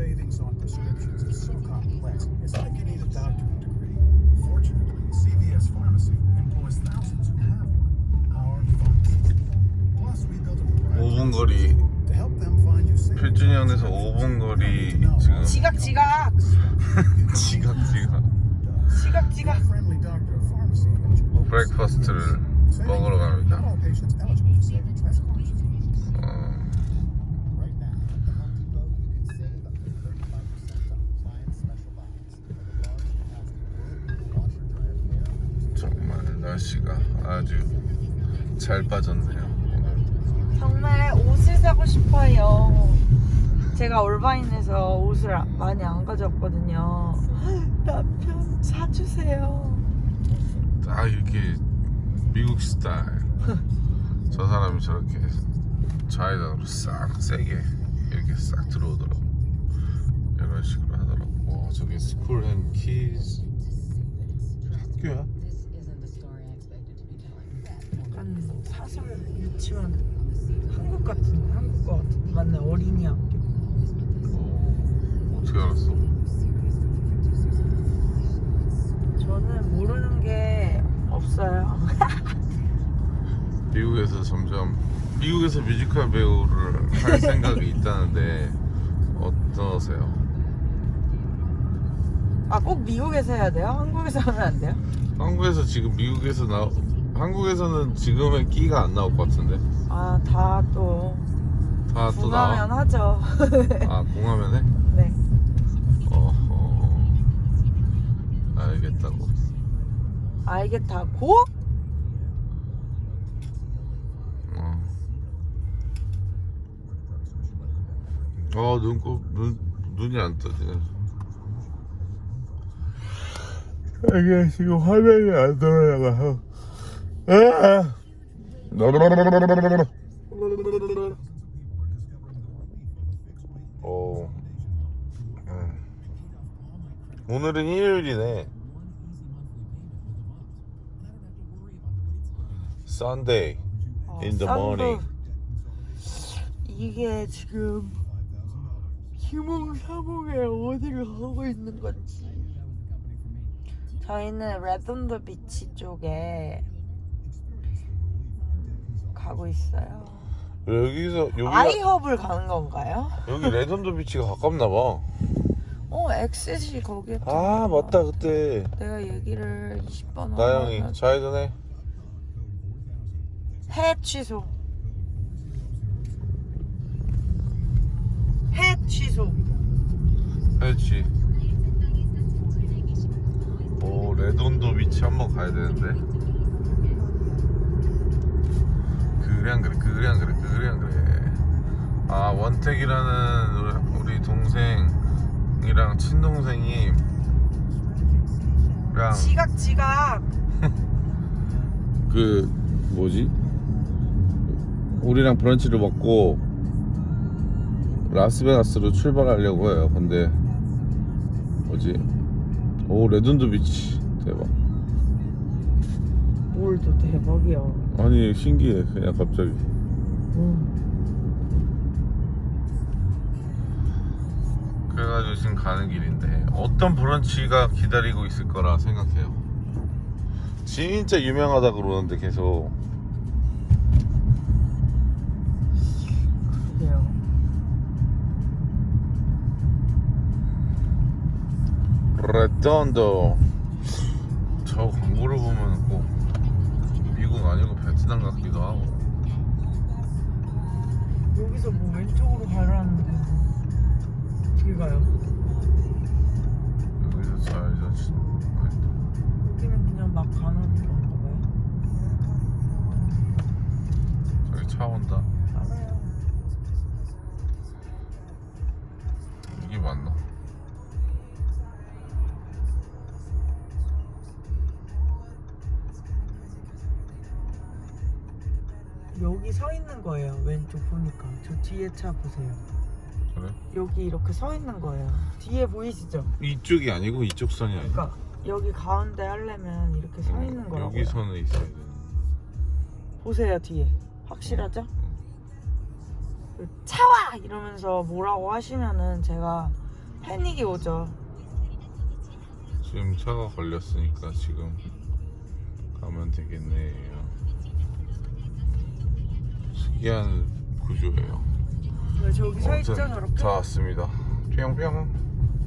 savings on prescriptions is so complex, it's like you need a doctorate degree. Fortunately, CVS Pharmacy employs thousands who have one. Our pharmacists. Plus, we built a proprietary 5분 거리 to help them find you savings. 필준형에서 5분 거리 지금 지각 지각 지각 지각 지각 지각 Friendly doctor of pharmacy at your local 브렉퍼스트를 Saving- 먹으러 갑니다. Not all patients eligible for savings. That's pharmacy. 어, Right now, at the Home Depot, you can save up to 35% on appliance special buys. For the large capacity washer dryer pair, 정말 날씨가 아주 잘 빠졌네요 오늘. 정말 옷을 사고 싶어요. 제가 올바인에서 옷을 아- 많이 안 가져왔거든요. 남편 사주세요. 딱 이렇게 미국 스타일. 저 사람이 저렇게 좌회전으로 싹 세게 이렇게 싹 들어오더라고 이런 식으로 하더라고 와 저게 스쿨 앤 키즈 학교야? 유치원 한국 같은 한국 거 같은 맞네 어린이 학교 어, 어떻게 알았어? 저는 모르는 게 없어요 미국에서 점점 미국에서 뮤지컬 배우를 할 생각이 있다는데 어떠세요? 아 꼭 미국에서 해야 돼요? 한국에서 하면 안 돼요? 한국에서 지금 미국에서 나 한국에서는 지금의 끼가 안 나올 것 같은데 아 다 또 다 또 나와? 궁하면 하죠 아 공하면 해? 네 어허 알겠다고 알겠다고? 어. 어 눈곱 눈 눈이 안 떠지네 이게 지금 화면이 안 돌아가서 아! 어. 음. 오늘은 일요일이네. Sunday 어, in the 쌍도 morning. 이게 지금 희몽사몽에 어디를 가고 있는 건지 저희는 레돈드 비치 쪽에 음, 가고 있어요 여기서 여기 아이허브를 가는 건가요? 여기 레전드 비치가 가깝나 봐. 어 엑셋이 거기에 아 맞다 그때 내가 얘기를 20번 나영이 좌회전해. 해 취소 해 취소 그렇지. 오 레돈도 비치 한번 가야 되는데. 그래 안 그래 그래 안 그래 그래 안 그래. 아 원택이라는 우리, 동생이랑 친동생이 랑 지각 지각 그 뭐지? 우리랑 브런치를 먹고 라스베가스로 출발하려고 해요. 근데 뭐지? 오 레전드 비치 대박. 뭘또 대박이야 아니 신기해 그냥 갑자기. 음. 그래가지고 지금 가는 길인데 어떤 브런치가 기다리고 있을 거라 생각해요. 진짜 유명하다 그러는데 계속 그래요 레전드 같기도 하고 여기서 뭐 왼쪽으로 가라는데 어떻게 가요? 여기 서 있는 거예요 왼쪽 보니까 저 뒤에 차 보세요 그래? 여기 이렇게 서 있는 거예요 뒤에 보이시죠? 이쪽이 아니고 이쪽 선이 아니야 그러니까 여기 가운데 하려면 이렇게 서 있는 거라고요 여기서는 있어야 돼 보세요 뒤에 확실하죠? 그 차와 이러면서 뭐라고 하시면은 제가 패닉이 오죠. 지금 차가 걸렸으니까 지금 가면 되겠네요. 특이한 구조예요. 왜 저기 서 있죠 아무튼 저렇게? 다 왔습니다. 뿅뿅.